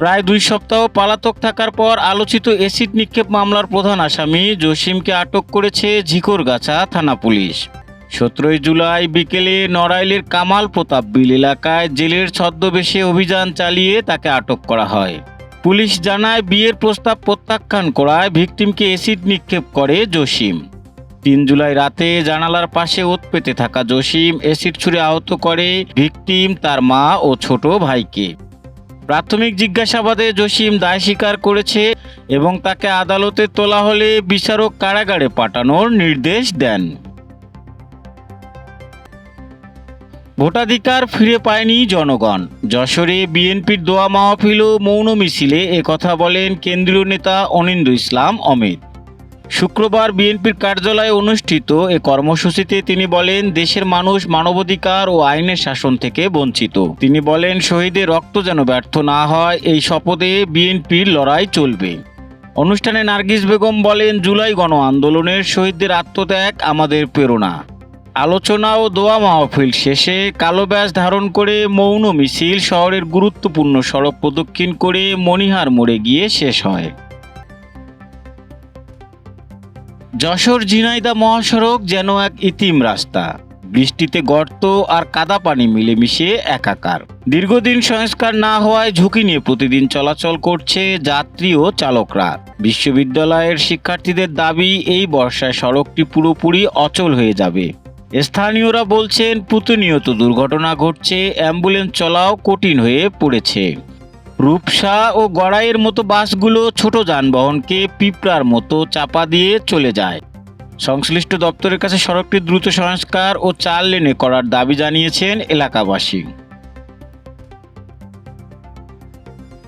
প্রায় দুই সপ্তাহ পালাতক থাকার পর আলোচিত এসিড নিক্ষেপ মামলার প্রধান আসামি জসিমকে আটক করেছে ঝিকরগাছা থানা পুলিশ। সতেরোই জুলাই বিকেলে নড়াইলের কামাল প্রতাপ বিল এলাকায় জেলের ছদ্মবেশে অভিযান চালিয়ে তাকে আটক করা হয়। পুলিশ জানায় বিয়ের প্রস্তাব প্রত্যাখ্যান করায় ভিকটিমকে এসিড নিক্ষেপ করে জসিম। তিন জুলাই রাতে জানালার পাশে ওত পেতে থাকা জসিম এসিড ছুঁড়ে আহত করে ভিকটিম, তার মা ও ছোট ভাইকে। প্রাথমিক জিজ্ঞাসাবাদে জসিম দায় স্বীকার করেছে এবং তাকে আদালতে তোলা হলে বিচারক কারাগারে পাঠানোর নির্দেশ দেন। ভোটাধিকার ফিরে পায়নি জনগণ। যশোরে বিএনপির দোয়া মাহফিল ও মৌন মিছিলে কথা বলেন কেন্দ্রীয় নেতা অনিন্দ ইসলাম অমিত। শুক্রবার বিএনপির কার্যালয়ে অনুষ্ঠিত এ কর্মসূচিতে তিনি বলেন, দেশের মানুষ মানবাধিকার ও আইনের শাসন থেকে বঞ্চিত। তিনি বলেন, শহীদের রক্ত যেন ব্যর্থ না হয়, এই শপথে বিএনপির লড়াই চলবে। অনুষ্ঠানে নার্গিস বেগম বলেন, জুলাই গণ আন্দোলনের শহীদদের আত্মত্যাগ আমাদের প্রেরণা। আলোচনা ও দোয়া মাহফিল শেষে কালো ব্যাস ধারণ করে মৌন মিছিল শহরের গুরুত্বপূর্ণ সড়ক প্রদক্ষিণ করে মণিহার মোড়ে গিয়ে শেষ হয়। যশোর ঝিনাইদা মহাসড়ক যেন এক ইতিম রাস্তা। বৃষ্টিতে গর্ত আর কাদা পানি মিলেমিশে একাকার। দীর্ঘদিন সংস্কার না হওয়ায় ঝুঁকি নিয়ে প্রতিদিন চলাচল করছে যাত্রী ও চালকরা। বিশ্ববিদ্যালয়ের শিক্ষার্থীদের দাবি, এই বর্ষায় সড়কটি পুরোপুরি অচল হয়ে যাবে। স্থানীয়রা বলছেন, প্রতিনিয়ত দুর্ঘটনা ঘটছে, অ্যাম্বুলেন্স চলাও কঠিন হয়ে পড়েছে। রূপসা ও গড়াইয়ের মতো বাসগুলো ছোট যানবাহনকে পিঁপড়ার মতো চাপা দিয়ে চলে যায়। সংশ্লিষ্ট দপ্তরের কাছে সড়কটি দ্রুত সংস্কার ও চার লেনে করার দাবি জানিয়েছেন এলাকাবাসী।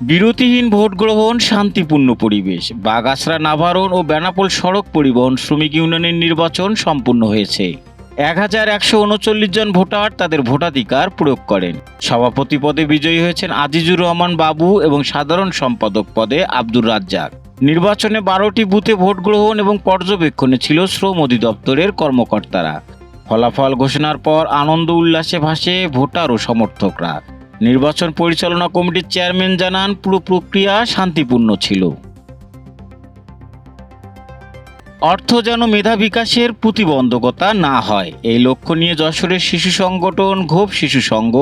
বিরতিহীন ভোট গ্রহণ, শান্তিপূর্ণ পরিবেশ। বাগাসরা নাভারণ ও বেনাপোল সড়ক পরিবহন শ্রমিক ইউনিয়নের নির্বাচন সম্পূর্ণ হয়েছে। এক হাজার একশো উনচল্লিশ জন ভোটার তাদের ভোটাধিকার প্রয়োগ করেন। সভাপতি পদে বিজয়ী হয়েছেন আজিজুর রহমান বাবু এবং সাধারণ সম্পাদক পদে আব্দুর রাজ্জাক। নির্বাচনে বারোটি বুথে ভোট গ্রহণ এবং পর্যবেক্ষণে ছিল শ্রম অধিদপ্তরের কর্মকর্তারা। ফলাফল ঘোষণার পর আনন্দ উল্লাসে ভাসে ভোটার ও সমর্থকরা। নির্বাচন পরিচালনা কমিটির চেয়ারম্যান জানান, পুরো প্রক্রিয়া শান্তিপূর্ণ ছিল। অর্থ যেন মেধা বিকাশের প্রতিবন্ধকতা না হয়। এই লক্ষ্য নিয়ে যশোরের শিশু সংগঠন ঘোপ শিশু সংঘ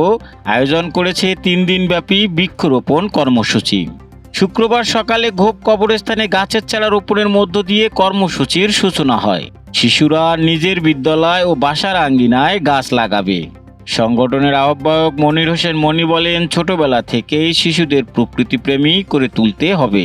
আয়োজন করেছে তিন দিনব্যাপী বৃক্ষরোপণ কর্মসূচি। শুক্রবার সকালে ঘোপ কবরস্থানে গাছের চারা রোপণের মধ্য দিয়ে কর্মসূচির সূচনা হয়। শিশুরা নিজের বিদ্যালয় ও বাসার আঙ্গিনায় গাছ লাগাবে। সংগঠনের আহ্বায়ক মনির হোসেন মনি বলেন, ছোটবেলা থেকেই শিশুদের প্রকৃতিপ্রেমী করে তুলতে হবে।